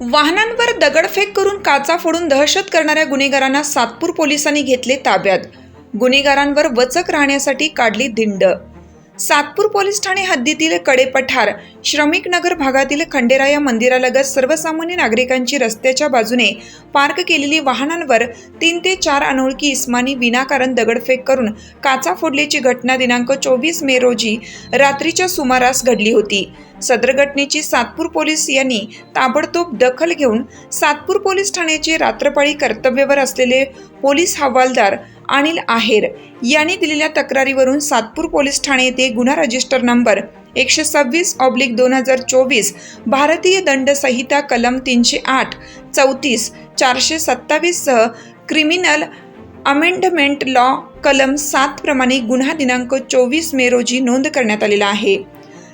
वाहनांवर दगडफेक करून काचा फोडून दहशत करणाऱ्या गुन्हेगारांना सातपूर पोलिसांनी घेतले ताब्यात. गुन्हेगारांवर वचक राहण्यासाठी काढली धिंड सातपूर पोलीस ठाणे हद्दीतील कडेपठार श्रमिक नगर भागातील खंडेराया मंदिरालगत सर्वसामान्य नागरिकांची रस्त्याच्या बाजूने पार्क केलेली वाहनांवर तीन ते चार अनोळखी इस्मानी विनाकारण दगडफेक करून काचा फोडल्याची घटना दिनांक चोवीस मे रोजी रात्रीच्या सुमारास घडली होती. सदर घटनेची सातपूर पोलीस यांनी ताबडतोब दखल घेऊन सातपूर पोलीस ठाण्याचे रात्रपाळी कर्तव्यावर असलेले पोलीस हवालदार अनिल आहेर यांनी दिलेल्या तक्रारीवरून सातपूर पोलीस ठाणे येथे गुन्हा रजिस्टर नंबर एकशे सव्वीस ऑब्लिक दोन हजार चोवीस भारतीय दंड संहिता कलम तीनशे आठ चौतीस चारशे सत्तावीससह क्रिमिनल अमेंडमेंट लॉ कलम सात प्रमाणे गुन्हा दिनांक चोवीस मे रोजी नोंद करण्यात आलेला आहे.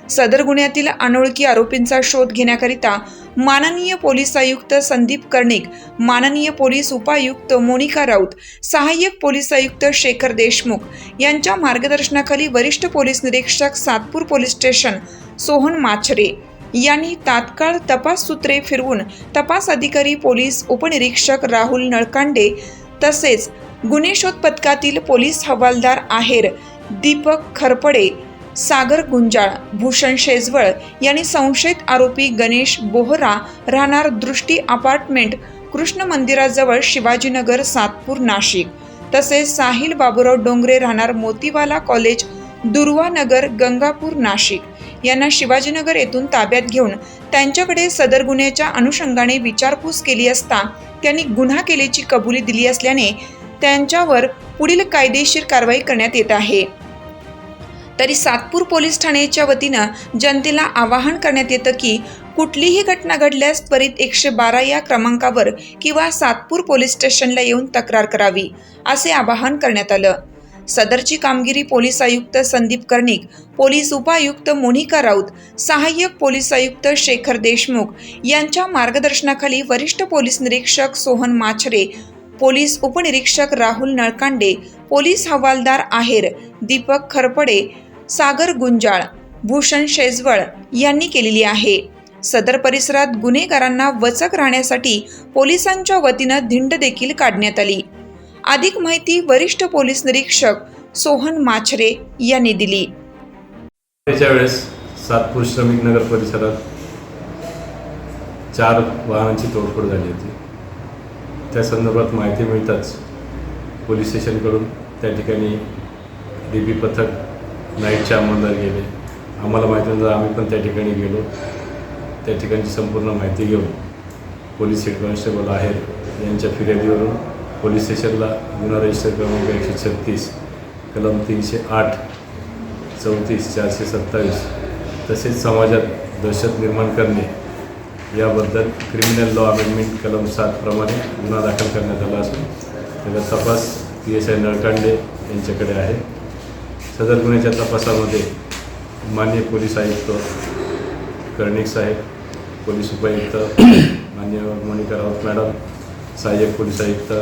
सदर गुन्ह्यातील अनोळखी आरोपींचा शोध घेण्याकरिता माननीय पोलीस आयुक्त संदीप कर्णिक माननीय पोलीस उपायुक्त मोनिका राऊत सहाय्यक पोलीस आयुक्त शेखर देशमुख यांच्या मार्गदर्शनाखाली वरिष्ठ पोलीस निरीक्षक सातपूर पोलीस स्टेशन सोहन माछरे यांनी तात्काळ तपास सूत्रे फिरवून तपास अधिकारी पोलीस उपनिरीक्षक राहुल नळकांडे तसेच गुन्हे शोध पथकातील पोलीस हवालदार आहेर दीपक खरपडे सागर गुंजाळ भूषण शेजवळ यांनी संशयित आरोपी गणेश बोहरा राहणार दृष्टी अपार्टमेंट कृष्ण मंदिराजवळ शिवाजीनगर सातपूर नाशिक. तसेच साहिल बाबुराव डोंगरे राहणार मोतीवाला कॉलेज दुर्वानगर गंगापूर नाशिक. यांना शिवाजीनगर येथून ताब्यात घेऊन त्यांच्याकडे सदर गुन्ह्याच्या अनुषंगाने विचारपूस केली असता त्यांनी गुन्हा केल्याची कबुली दिली असल्याने त्यांच्यावर पुढील कायदेशीर कारवाई करण्यात येत आहे. तरी सातपूर पोलीस ठाण्याच्या वतीनं जनतेला आवाहन करण्यात येतं की कुठलीही घटना घडल्यास त्वरित एकशे बारा या क्रमांकावर किंवा सातपूर पोलीस स्टेशनला येऊन तक्रार करावी असे आवाहन करण्यात आलं. सदरची कामगिरी पोलीस आयुक्त संदीप कर्णिक पोलीस उपायुक्त मोनिका राऊत सहाय्यक पोलीस आयुक्त शेखर देशमुख यांच्या मार्गदर्शनाखाली वरिष्ठ पोलीस निरीक्षक सोहन माछरे पोलीस उपनिरीक्षक राहुल नळकांडे पोलीस हवालदार आहेर दीपक खरपडे सागर गुंजाळ भूषण शेजवळ यांनी केलेली आहे. सदर परिसरात गुन्हेगारांना वचक राहण्यासाठी पोलिसांच्या वतीनं धिंड देखील काढण्यात आली. अधिक माहिती वरिष्ठ पोलीस निरीक्षक सोहन माछरे यांनी दिली. वेळेस सातपूर श्रमिक नगर परिसरात चार वाहनांची तोडफोड झाली होती. त्या संदर्भात माहिती मिळताच पोलीस स्टेशनकडून त्या ठिकाणी डी पी पथक नाईटचे अंमलदार गेले. आम्हाला माहिती नंतर आम्ही पण त्या ठिकाणी गेलो. त्या ठिकाणची संपूर्ण माहिती घेऊन पोलीस हेड कॉन्स्टेबल आहेत यांच्या फिर्यादीवरून पोलीस स्टेशनला गुन्हा रजिस्टर क्रमांक एकशे छत्तीस कलम तीनशे आठ चौतीस चारशे सत्तावीस तसेच समाजात दहशत निर्माण करणे याबद्दल क्रिमिनल लॉ अमेंडमेंट कलम सातप्रमाणे गुन्हा दाखल करण्यात आला असून त्याचा तपास पी एस आय नळकांडे यांच्याकडे आहे. सदर गुन्ह्याच्या तपासामध्ये माननीय पोलीस आयुक्त कर्णिक साहेब पोलीस उपायुक्त मान्य मोनिका राऊत मॅडम सहाय्यक पोलीस आयुक्त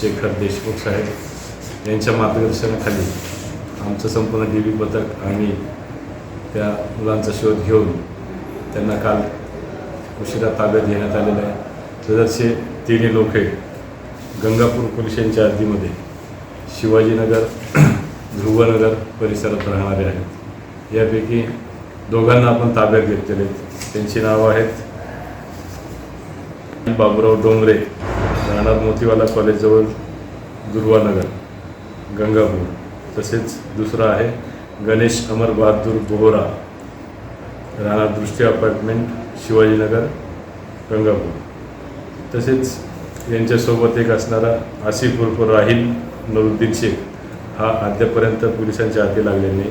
शेखर देशमुख साहेब यांच्या मार्गदर्शनाखाली आमचं संपूर्ण डी बी पथक आणि त्या मुलांचा शोध घेऊन त्यांना काल उशिरा ताब्यात घेण्यात आलेलं आहे. सदरचे तिन्ही लोके गंगापूर पोलिसांच्या हद्दीमध्ये शिवाजीनगर ध्रुवनगर परिसरात राहणारे आहेत. यापैकी दोघांना आपण ताब्यात घेतलेले आहेत. त्यांची नावं आहेत. बाबुराव डोंगरे राहणार मोतीवाला कॉलेजजवळ दुर्वानगर गंगापूर. तसेच दुसरा आहे गणेश अमर बहादूर बोहरा राहणार दृष्टी अपार्टमेंट शिवाजीनगर गंगापूर. तसेच यांच्यासोबत एक असणारा आसिफ उर्फ राहील नरुद्दीन शेख. हा अद्यापर्यंत पोलिसांच्या हाती लागलेला नाही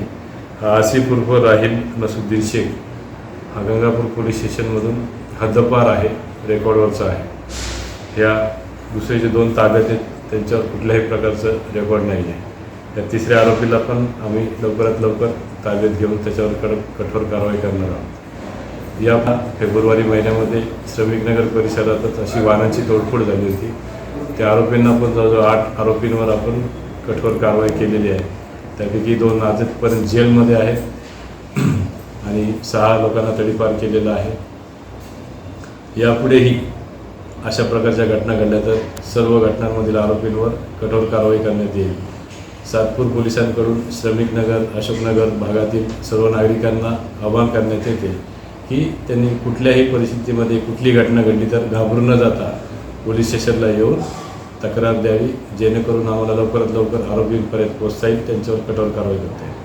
हा आसिफ उर्फ राहील नसुद्दीन शेख हा गंगापूर पोलीस स्टेशनमधून हद्दपार आहे रेकॉर्डवरचा आहे. ह्या दुसरे जे दोन ताब्यात आहेत त्यांच्यावर कुठल्याही प्रकारचं रेकॉर्ड नाही आहे. या तिसऱ्या आरोपीला पण आम्ही लवकरात लवकर ताब्यात घेऊन त्याच्यावर कडक कठोर कारवाई करणार आहोत. या फेब्रुवारी महिन्यामध्ये श्रमिकनगर परिसरातच अशी वाहनांची तोडफोड झाली होती. त्या आरोपींना पण जवळजवळ आठ आरोपींवर आपण कठोर कारवाई केलेली आहे. त्यापैकी दोन आजपर्यंत जेलमध्ये आहेत. आणि सहा लोकांना तडीपार केलेला आहे. यापुढेही अशा प्रकारच्या घटना घडल्या तर सर्व घटनांमधील आरोपींवर कठोर कारवाई करण्यात येईल. सातपूर पोलिसांकडून श्रमिकनगर अशोकनगर भागातील सर्व नागरिकांना आवाहन करण्यात येते की त्यांनी कुठल्याही परिस्थितीमध्ये कुठली घटना घडली तर घाबरून न जाता पोलीस स्टेशनला येऊन तक्रार द्यावी जेणेकरून आम्हाला लवकरात लवकर आरोपींपर्यंत पोहोचता येईल त्यांच्यावर कठोर कारवाई करता येईल.